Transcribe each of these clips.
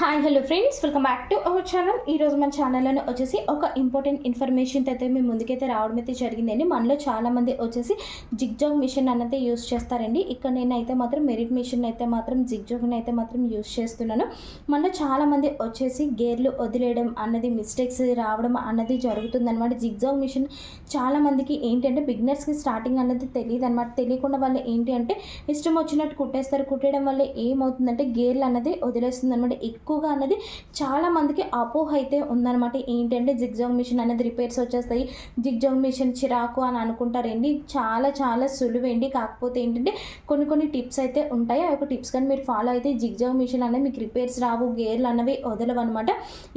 Hi hello friends welcome back to our channel ఈరోజు మన ఛానల్లో వచ్చేసి ఒక ఇంపార్టెంట్ ఇన్ఫర్మేషన్ అయితే మీ ముందుకైతే రావడం అయితే జరిగిందండి. మనలో చాలామంది వచ్చేసి జిగ్జాగ్ మిషన్ అన్నది యూస్ చేస్తారండి. ఇక్కడ నేనైతే మాత్రం మెరిట్ మిషన్ అయితే మాత్రం జిగ్జాగ్ని అయితే మాత్రం యూస్ చేస్తున్నాను. మనలో చాలామంది వచ్చేసి గేర్లు వదిలేయడం అన్నది మిస్టేక్స్ రావడం అన్నది జరుగుతుందన్నమాట. జిగ్జాగ్ మిషన్ చాలామందికి ఏంటంటే బిగినర్స్కి స్టార్టింగ్ అన్నది తెలియదు అనమాట తెలియకుండా వాళ్ళు ఏంటి అంటే ఇష్టం వచ్చినట్టు కుట్టేస్తారు. కుట్టేయడం వల్ల ఏమవుతుందంటే గేర్లు అన్నది వదిలేస్తుంది అనమాట ఎక్కువ ఎక్కువగా అన్నది చాలా మందికి అపోహ అయితే ఉందన్నమాట. ఏంటంటే జిగ్జాగ్ మిషన్ అనేది రిపేర్స్ వచ్చేస్తాయి. జిగ్జాగ్ మిషన్ చిరాకు అని అనుకుంటారండి. చాలా చాలా సులువేండి. కాకపోతే ఏంటంటే కొన్ని కొన్ని టిప్స్ అయితే ఉంటాయి. ఆ యొక్క టిప్స్ కానీ మీరు ఫాలో అయితే జిగ్జాగ్ మిషన్ అనేది మీకు రిపేర్స్ రావు గేర్లు అనేవి వదలవు అనమాట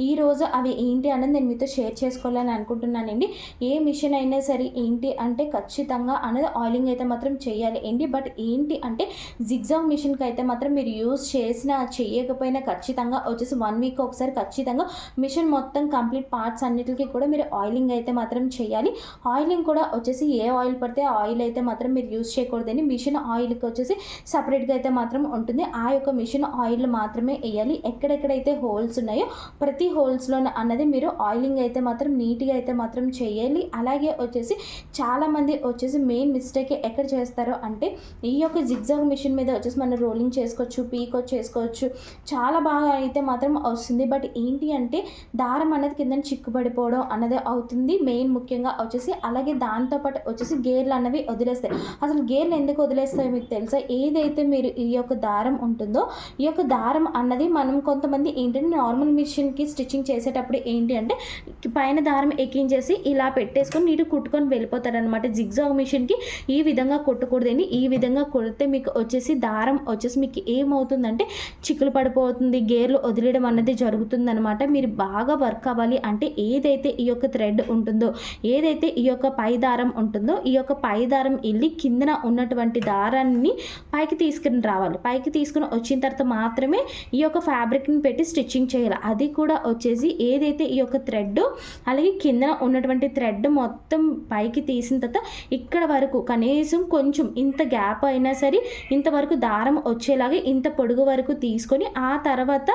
ఈరోజు అవి ఏంటి అనేది నేను మీతో షేర్ చేసుకోవాలని అనుకుంటున్నానండి. ఏ మిషన్ అయినా సరే ఏంటి అంటే ఖచ్చితంగా అనేది ఆయిలింగ్ అయితే మాత్రం చేయాలి ఏంటి బట్ ఏంటి అంటే జిగ్జాగ్ మిషన్కి అయితే మాత్రం మీరు యూజ్ చేసినా చేయకపోయినా ఖచ్చితంగా వచ్చేసి వన్ వీక్ ఒకసారి ఖచ్చితంగా మిషన్ మొత్తం కంప్లీట్ పార్ట్స్ అన్నిటికీ కూడా మీరు ఆయిలింగ్ అయితే మాత్రం చేయాలి. ఆయిలింగ్ కూడా వచ్చేసి ఏ ఆయిల్ పడితే ఆ ఆయిల్ అయితే మాత్రం మీరు యూజ్ చేయకూడదని మిషన్ ఆయిల్కి వచ్చేసి సపరేట్గా అయితే మాత్రం ఉంటుంది. ఆ యొక్క మిషన్ ఆయిల్ మాత్రమే వేయాలి. ఎక్కడెక్కడైతే హోల్స్ ఉన్నాయో ప్రతి హోల్స్లో అన్నది మీరు ఆయిలింగ్ అయితే మాత్రం నీట్గా అయితే మాత్రం చేయాలి. అలాగే వచ్చేసి చాలామంది వచ్చేసి మెయిన్ మిస్టేక్ ఎక్కడ చేస్తారో అంటే ఈ యొక్క జిగ్జాగ్ మిషన్ మీద వచ్చేసి మనం రోలింగ్ చేసుకోవచ్చు పీకో చేసుకోవచ్చు చాలా బాగా అయితే మాత్రం వస్తుంది. బట్ ఏంటి అంటే దారం అనేది కింద చిక్కుపడిపోవడం అన్నది అవుతుంది. మెయిన్ ముఖ్యంగా వచ్చేసి అలాగే దాంతోపాటు వచ్చేసి గేర్లు అన్నవి వదిలేస్తాయి. అసలు గేర్లు ఎందుకు వదిలేస్తాయో మీకు తెలుసా? ఏదైతే మీరు ఈ యొక్క దారం ఉంటుందో ఈ యొక్క దారం అన్నది మనం కొంతమంది ఏంటంటే నార్మల్ మిషన్కి స్టిచ్చింగ్ చేసేటప్పుడు ఏంటి అంటే పైన దారం ఎక్కించేసి ఇలా పెట్టేసుకొని నీటి కుట్టుకొని వెళ్ళిపోతారనమాట జిగ్జాగ్ మిషన్కి ఈ విధంగా కొట్టకూడదండి ఈ విధంగా కొడితే మీకు వచ్చేసి దారం వచ్చేసి మీకు ఏమవుతుందంటే చిక్కులు పడిపోతుంది. గేర్లు వదిలేయడం అన్నది జరుగుతుందనమాట మీరు బాగా వర్క్ అవ్వాలి అంటే ఏదైతే ఈ యొక్క థ్రెడ్ ఉంటుందో ఏదైతే ఈ యొక్క పై దారం ఉంటుందో ఈ యొక్క పై దారం వెళ్ళి కిందన ఉన్నటువంటి దారాన్ని పైకి తీసుకుని రావాలి. పైకి తీసుకుని వచ్చిన తర్వాత మాత్రమే ఈ యొక్క ఫ్యాబ్రిక్ని పెట్టి స్టిచ్చింగ్ చేయాలి. అది కూడా వచ్చేసి ఏదైతే ఈ యొక్క థ్రెడ్ అలాగే కిందన ఉన్నటువంటి థ్రెడ్ మొత్తం పైకి తీసిన తర్వాత ఇక్కడ వరకు కనీసం కొంచెం ఇంత గ్యాప్ అయినా సరే ఇంతవరకు దారం వచ్చేలాగా ఇంత పొడుగు వరకు తీసుకొని ఆ తర్వాత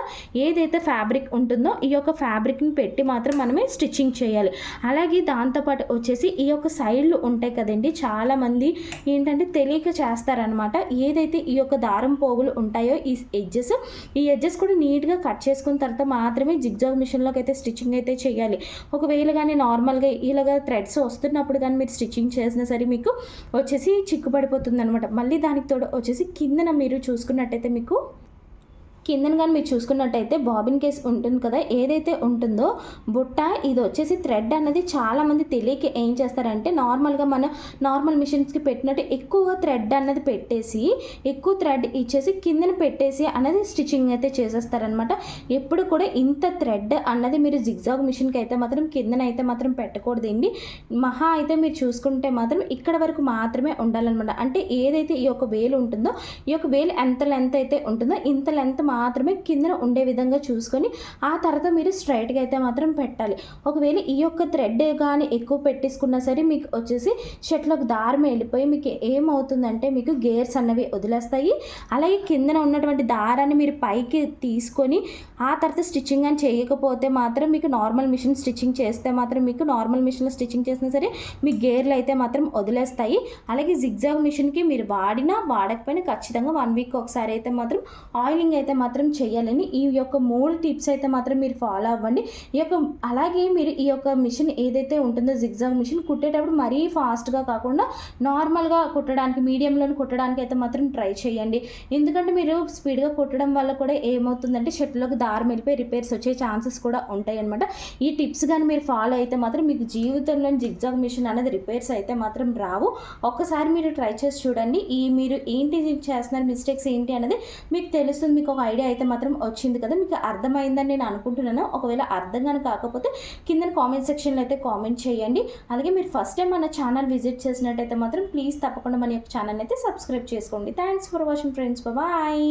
ఏదైతే ఫ్యాబ్రిక్ ఉంటుందో ఈ యొక్క ఫ్యాబ్రిక్ని పెట్టి మాత్రం మనమే స్టిచ్చింగ్ చేయాలి. అలాగే దాంతోపాటు వచ్చేసి ఈ యొక్క సైడ్లు ఉంటాయి కదండి చాలామంది ఏంటంటే తెలియక చేస్తారనమాట. ఏదైతే ఈ యొక్క దారం పోగులు ఉంటాయో ఈ ఎడ్జెస్ ఈ ఎడ్జెస్ కూడా నీట్గా కట్ చేసుకున్న తర్వాత మాత్రమే జిగ్జాగ్ మిషన్లోకి అయితే స్టిచ్చింగ్ అయితే చేయాలి. ఒకవేళ కానీ నార్మల్గా ఇలాగ థ్రెడ్స్ వస్తున్నప్పుడు కానీ మీరు స్టిచ్చింగ్ చేసినా సరే మీకు వచ్చేసి చిక్కుపడిపోతుంది అనమాట మళ్ళీ దానికి తోడు వచ్చేసి కిందన మీరు చూసుకున్నట్టయితే మీకు కిందన కానీ మీరు చూసుకున్నట్టయితే బాబిన్ కేస్ ఉంటుంది కదా ఏదైతే ఉంటుందో బుట్ట ఇది వచ్చేసి థ్రెడ్ అన్నది చాలామంది తెలియక ఏం చేస్తారంటే నార్మల్గా మన నార్మల్ మిషన్స్కి పెట్టినట్టు ఎక్కువగా థ్రెడ్ అన్నది పెట్టేసి ఎక్కువ థ్రెడ్ ఇచ్చేసి కిందన పెట్టేసి అన్నది స్టిచ్చింగ్ అయితే చేసేస్తారనమాట ఎప్పుడు కూడా ఇంత థ్రెడ్ అన్నది మీరు జిగ్జాగ్ మిషన్కి అయితే మాత్రం కిందన అయితే మాత్రం పెట్టకూడదండి. మహా అయితే మీరు చూసుకుంటే మాత్రం ఇక్కడ వరకు మాత్రమే ఉండాలన్నమాట. అంటే ఏదైతే ఈ యొక్క వేలు ఉంటుందో ఈ యొక్క వేలు ఎంత లెంత్ అయితే ఉంటుందో ఇంత లెంత్ మాత్రమే కిందన ఉండే విధంగా చూసుకొని ఆ తర్వాత మీరు స్ట్రైట్గా అయితే మాత్రం పెట్టాలి. ఒకవేళ ఈ యొక్క థ్రెడ్ కానీ ఎక్కువ పెట్టేసుకున్నా సరే మీకు వచ్చేసి షర్ట్లోకి దారం వెళ్ళిపోయి మీకు ఏమవుతుందంటే మీకు గేర్స్ అన్నవి వదిలేస్తాయి. అలాగే కిందన ఉన్నటువంటి దారాన్ని మీరు పైకి తీసుకొని ఆ తర్వాత స్టిచ్చింగ్ అని చేయకపోతే మాత్రం మీకు నార్మల్ మిషన్ స్టిచ్చింగ్ చేస్తే మాత్రం మీకు నార్మల్ మిషన్లో స్టిచ్చింగ్ చేసినా సరే మీ గేర్లు అయితే మాత్రం వదిలేస్తాయి. అలాగే జిగ్జాగ్ మిషన్కి మీరు వాడినా వాడకపోయినా ఖచ్చితంగా వన్ వీక్ ఒకసారి అయితే మాత్రం ఆయిలింగ్ అయితే మాత్రం చేయాలని ఈ యొక్క మూడు టిప్స్ అయితే మాత్రం మీరు ఫాలో అవ్వండి. ఈ యొక్క అలాగే మీరు ఈ యొక్క మిషన్ ఏదైతే ఉంటుందో జిగ్జాగ్ మిషన్ కుట్టేటప్పుడు మరీ ఫాస్ట్గా కాకుండా నార్మల్గా కుట్టడానికి మీడియంలో కుట్టడానికి అయితే మాత్రం ట్రై చేయండి. ఎందుకంటే మీరు స్పీడ్గా కుట్టడం వల్ల కూడా ఏమవుతుందంటే షర్ట్లోకి దారి వెళ్ళిపోయి రిపేర్స్ వచ్చే ఛాన్సెస్ కూడా ఉంటాయి అనమాట ఈ టిప్స్ కానీ మీరు ఫాలో అయితే మాత్రం మీకు జీవితంలో జిగ్జాగ్ మిషన్ అనేది రిపేర్స్ అయితే మాత్రం రావు. ఒక్కసారి మీరు ట్రై చేసి చూడండి. ఈ మీరు ఏంటి చేస్తున్నారు మిస్టేక్స్ ఏంటి అనేది మీకు తెలుస్తుంది. మీకు ఒక ఐడియా అయితే మాత్రం వచ్చింది కదా మీకు అర్థమైందని నేను అనుకుంటున్నాను. ఒకవేళ అర్థం కానీ కాకపోతే కింద కామెంట్ సెక్షన్లో అయితే కామెంట్ చేయండి. అలాగే మీరు ఫస్ట్ టైం మన ఛానల్ విజిట్ చేసినట్టయితే మాత్రం ప్లీజ్ తప్పకుండా మన యొక్క ఛానల్ అయితే సబ్స్క్రైబ్ చేసుకోండి. Thanks for watching friends bye